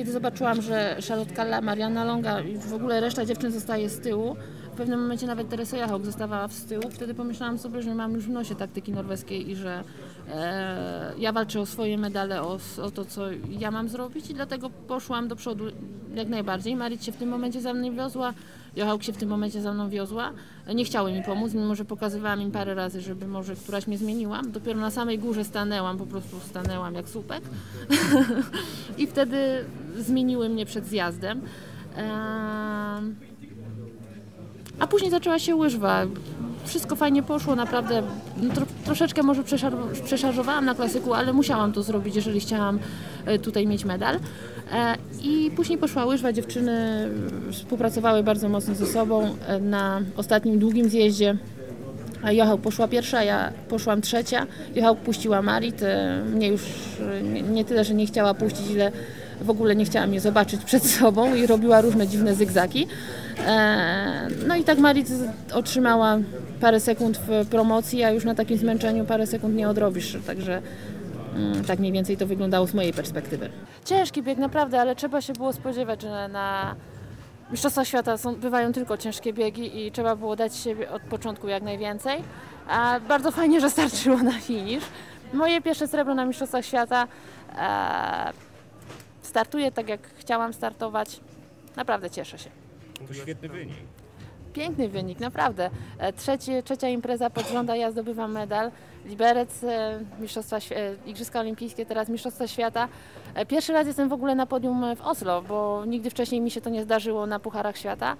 kiedy zobaczyłam, że Charlotte Kalla, Mariana Longa i w ogóle reszta dziewczyn zostaje z tyłu, w pewnym momencie nawet Teresa Jachok zostawała z tyłu, wtedy pomyślałam sobie, że mam już w nosie taktyki norweskiej i że e, ja walczę o swoje medale, o, o, to, co ja mam zrobić i dlatego poszłam do przodu jak najbardziej. Marit się w tym momencie za mną wiozła, Jochałk się w tym momencie za mną wiozła. Nie chciały mi pomóc, mimo że pokazywałam im parę razy, żeby może któraś mnie zmieniła. Dopiero na samej górze stanęłam, po prostu stanęłam jak słupek. I wtedy zmieniły mnie przed zjazdem. A później zaczęła się łyżwa. Wszystko fajnie poszło, naprawdę. No, tro, troszeczkę może przeszar, przeszarżowałam na klasyku, ale musiałam to zrobić, jeżeli chciałam e, tutaj mieć medal. E, I później poszła łyżwa. Dziewczyny współpracowały bardzo mocno ze sobą e, na ostatnim długim zjeździe. Jochał poszła pierwsza, ja poszłam trzecia. Jochał puściła Marit. Mnie już nie, nie tyle, że nie chciała puścić, ile w ogóle nie chciała mnie zobaczyć przed sobą i robiła różne dziwne zygzaki. No i tak Marit otrzymała parę sekund w promocji, a już na takim zmęczeniu parę sekund nie odrobisz, także mm, tak mniej więcej to wyglądało z mojej perspektywy. Ciężki bieg naprawdę, ale trzeba się było spodziewać, że na Mistrzostwa Świata są, bywają tylko ciężkie biegi i trzeba było dać siebie od początku jak najwięcej. A bardzo fajnie, że starczyło na finisz. Moje pierwsze srebro na Mistrzostwach Świata. Startuję tak, jak chciałam startować. Naprawdę cieszę się. To świetny wynik. Piękny wynik, naprawdę. E, Trzeci, trzecia impreza pod rząd, ja zdobywam medal. Liberec, e, Mistrzostwa, e, Igrzyska Olimpijskie, teraz Mistrzostwa Świata. Pierwszy raz jestem w ogóle na podium w Oslo, bo nigdy wcześniej mi się to nie zdarzyło na Pucharach Świata.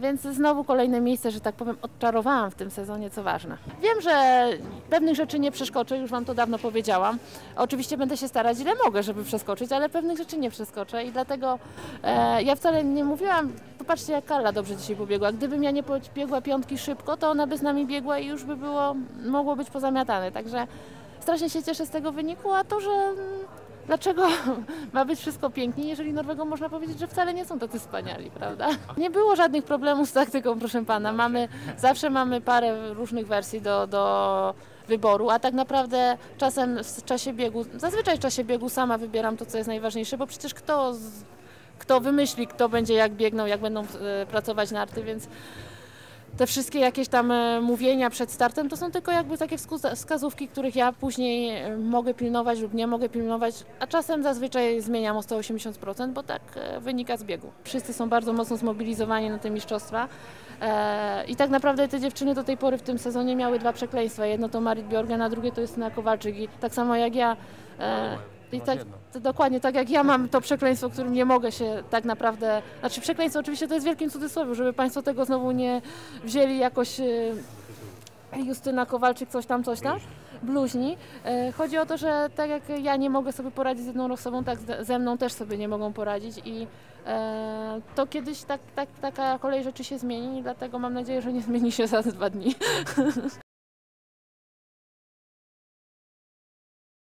Więc znowu kolejne miejsce, że tak powiem, odczarowałam w tym sezonie, co ważne. Wiem, że pewnych rzeczy nie przeskoczę, już Wam to dawno powiedziałam. Oczywiście będę się starać ile mogę, żeby przeskoczyć, ale pewnych rzeczy nie przeskoczę i dlatego ja wcale nie mówiłam, popatrzcie jak Karla dobrze dzisiaj pobiegła. Gdybym ja nie pobiegła piątki szybko, to ona by z nami biegła i już by było, mogło być pozamiatane. Także strasznie się cieszę z tego wyniku, a to, że mm, dlaczego ma być wszystko pięknie, jeżeli Norwegom można powiedzieć, że wcale nie są tacy wspaniali, prawda? Nie było żadnych problemów z taktyką, proszę pana. Mamy, zawsze mamy parę różnych wersji do, do wyboru, a tak naprawdę czasem w czasie biegu, zazwyczaj w czasie biegu sama wybieram to, co jest najważniejsze, bo przecież kto, kto wymyśli, kto będzie jak biegnął, jak będą e, pracować narty, więc te wszystkie jakieś tam e, mówienia przed startem to są tylko jakby takie wskazówki, których ja później e, mogę pilnować lub nie mogę pilnować, a czasem zazwyczaj zmieniam o 180%, bo tak wynika z biegu. Wszyscy są bardzo mocno zmobilizowani na te mistrzostwa i tak naprawdę te dziewczyny do tej pory w tym sezonie miały dwa przekleństwa. Jedno to Marit Bjorgen, a drugie to jest na Kowalczyk i tak samo jak ja i tak, dokładnie tak jak ja mam to przekleństwo, którym nie mogę się tak naprawdę. Znaczy przekleństwo oczywiście to jest wielkim cudzysłowie, żeby Państwo tego znowu nie wzięli jakoś. e, Justyna Kowalczyk, coś tam, coś tam, bluźni. E, Chodzi o to, że tak jak ja nie mogę sobie poradzić z jedną osobą, tak ze- mną też sobie nie mogą poradzić i e, to kiedyś tak, tak, taka kolej rzeczy się zmieni dlatego mam nadzieję, że nie zmieni się za dwa dni.